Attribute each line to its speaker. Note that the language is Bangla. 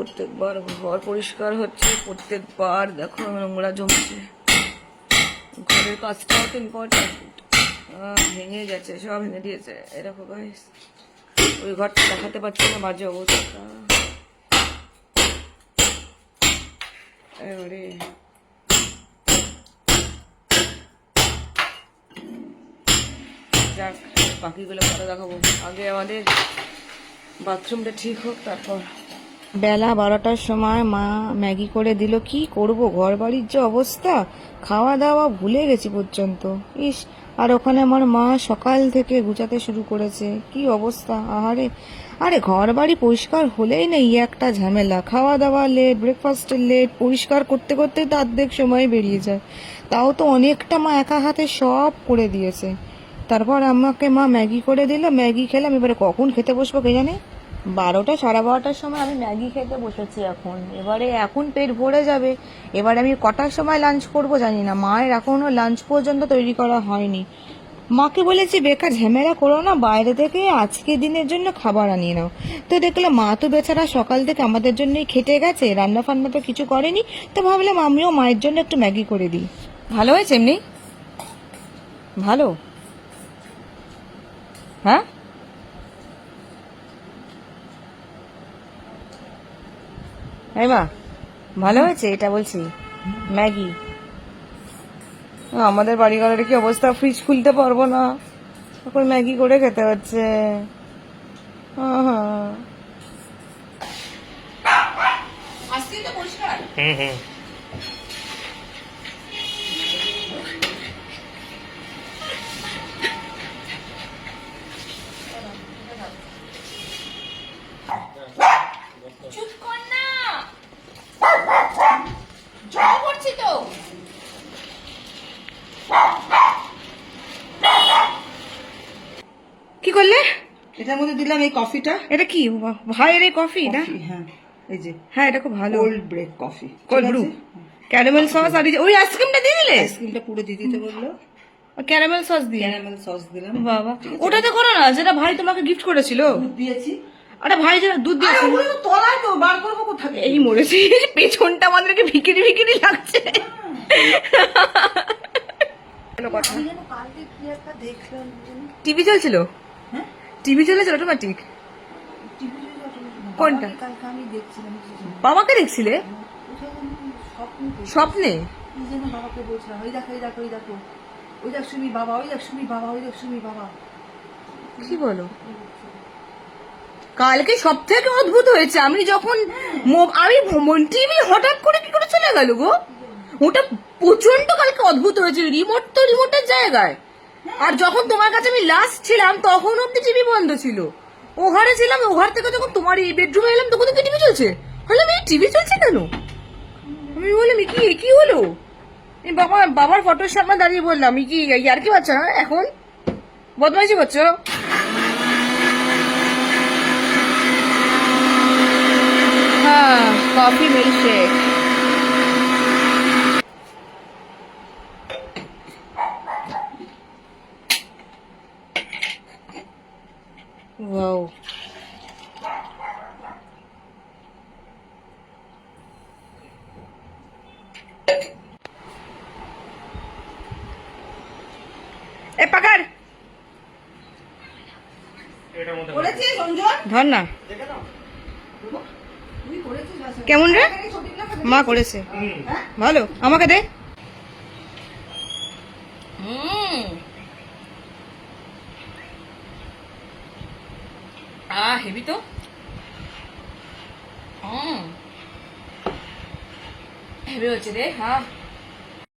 Speaker 1: প্রত্যেকবার ঘর পরিষ্কার হচ্ছে প্রত্যেকবার দেখো নোংরা জমছে। ঘরের কাজটাও তো ইম্পর্টেন্ট ভেঙে গেছে, সব ভেঙে দিয়েছে। এরকম গাইস ওই ঘরটা দেখাতে পারছি না, বাজে অবস্থা। এবারে। যাক, বাকিগুলো পরে দেখাবো। আগে আমাদের বাথরুমটা ঠিক হোক, তারপর। বেলা বারোটার সময় মা ম্যাগি করে দিল, কি করব? ঘর বাড়ির যে অবস্থা। খাওয়া দাওয়া ভুলে গেছি পর্যন্ত। ইস, আর ওখানে আমার মা সকাল থেকে গুছাতে শুরু করেছে। কি অবস্থা? আহারে। আরে ঘর বাড়ি পরিষ্কার হলেই নেই, একটা ঝামেলা। খাওয়া দাওয়া লেট ব্রেকফাস্টের লেট পরিষ্কার করতে করতে তো অর্ধেক সময় বেরিয়ে যায়। তাও তো অনেকটা মা একা হাতে সব করে দিয়েছে। তারপর আমাকে মা ম্যাগি করে দিল। ম্যাগি খেলাম, এবারে কখন খেতে বসবো কে জানে? বারোটা, সাড়ে বারোটার সময় আমি ম্যাগি খেতে বসেছি এখন। এবারে এখন পেট ভরে যাবে। এবারে আমি কটার সময় লাঞ্চ করব জানি না। মায়ের এখনও লাঞ্চ পর্যন্ত তৈরি করা হয়নি। মাকে বলেছি, বেকার ঝামেলা করো না, বাইরে থেকে আজকে দিনের জন্য খাবার আনিয়ে নাও। তো দেখলাম মা তো বেচারা সকাল থেকে আমাদের জন্যই খেটে গেছে রান্না ফান্না তো কিছু করেনি। তো ভাবলাম, আমিও মায়ের জন্য একটু ম্যাগি করে দিই। ভালো হয়েছে এমনি? ভালো? হ্যাঁ? এই মা ভালো হয়েছে? এটা বলছি। ম্যাগি। আমাদের বাড়ি ঘরের কি অবস্থা? ফ্রিজ খুলতে পারব না। এখন ম্যাগি করে খেতে হচ্ছে। আহা।
Speaker 2: হুম হুম
Speaker 1: চুপ কর না জল করছি তো কি করলে?
Speaker 3: এটার মধ্যে দিলাম এই কফিটা।
Speaker 1: এটা কি? ভাইয়ের এই কফি না?
Speaker 3: হ্যাঁ। এই যে
Speaker 1: হ্যাঁ এটা খুব ভালো।
Speaker 3: Cold break coffee
Speaker 1: cold brew caramel sauce আর ওই আইসক্রিমটা দিয়ে দিলে?
Speaker 3: আইসক্রিমটা পুরো দিয়ে দিতে বলল।
Speaker 1: ক্যারামেল সস দিয়ে?
Speaker 3: ক্যারামেল সস দিলাম।
Speaker 1: বাবা। ওটাতে করো না যেটা ভাই তোমাকে গিফট করেছিল।
Speaker 3: দুধ দিয়েছি।
Speaker 1: আরে ভাই যেটা দুধ
Speaker 3: তো তলায় তো বার করব কোথা
Speaker 1: এই মরেছে। পেছনটা আমাদেরকে ভিকিরি ভিকিরি লাগছে।
Speaker 3: দেখলাম।
Speaker 1: টিভি চলছিল?
Speaker 3: হ্যাঁ
Speaker 1: টিভি চলেছিল অটোমেটিক কোনটা? বাবাকে দেখছিলে?
Speaker 3: স্বপ্ন? বাবাকে বলছিলাম ওই দেখো ওই দেখো ওই দেখো ওই দেখ সুমি বাবা ওই দেখ সুমি বাবা ওই দেখ সুমি বাবা
Speaker 1: কি বলো? কালকে সব থেকে অদ্ভুত হয়েছে, আমি যখন আমি টিভি হঠাৎ করে কি করে চলে গেল গো? ওটা প্রচণ্ড কালকে অদ্ভুত হয়েছে রিমোট তো রিমোটের জায়গায়। আর যখন তোমার কাছে আমি লাস্ট ছিলাম, তখন অব্দি টিভি বন্ধ ছিল। ও ঘরে ছিলাম ও ঘর থেকে যখন তোমার এই বেডরুমে এলাম, তখন তো টিভি চলছে। হলো আমি টিভি চলছে কেন? আমি বললাম, "এ কি কি হলো? এই বাবা, বাবার ফটোর সামনে দাঁড়িয়ে বললাম কি আর কি বাচ্চা না এখন? বদমাইশি করছ? হ্যাঁ কফি মিল্কশেক ওয়াও এ পাকার ধর না? কেমন রে? মা করেছে।
Speaker 2: হুম
Speaker 1: ভালো। আমাকে দে। আ হেভি তো হেভি হচ্ছে রে হ্যাঁ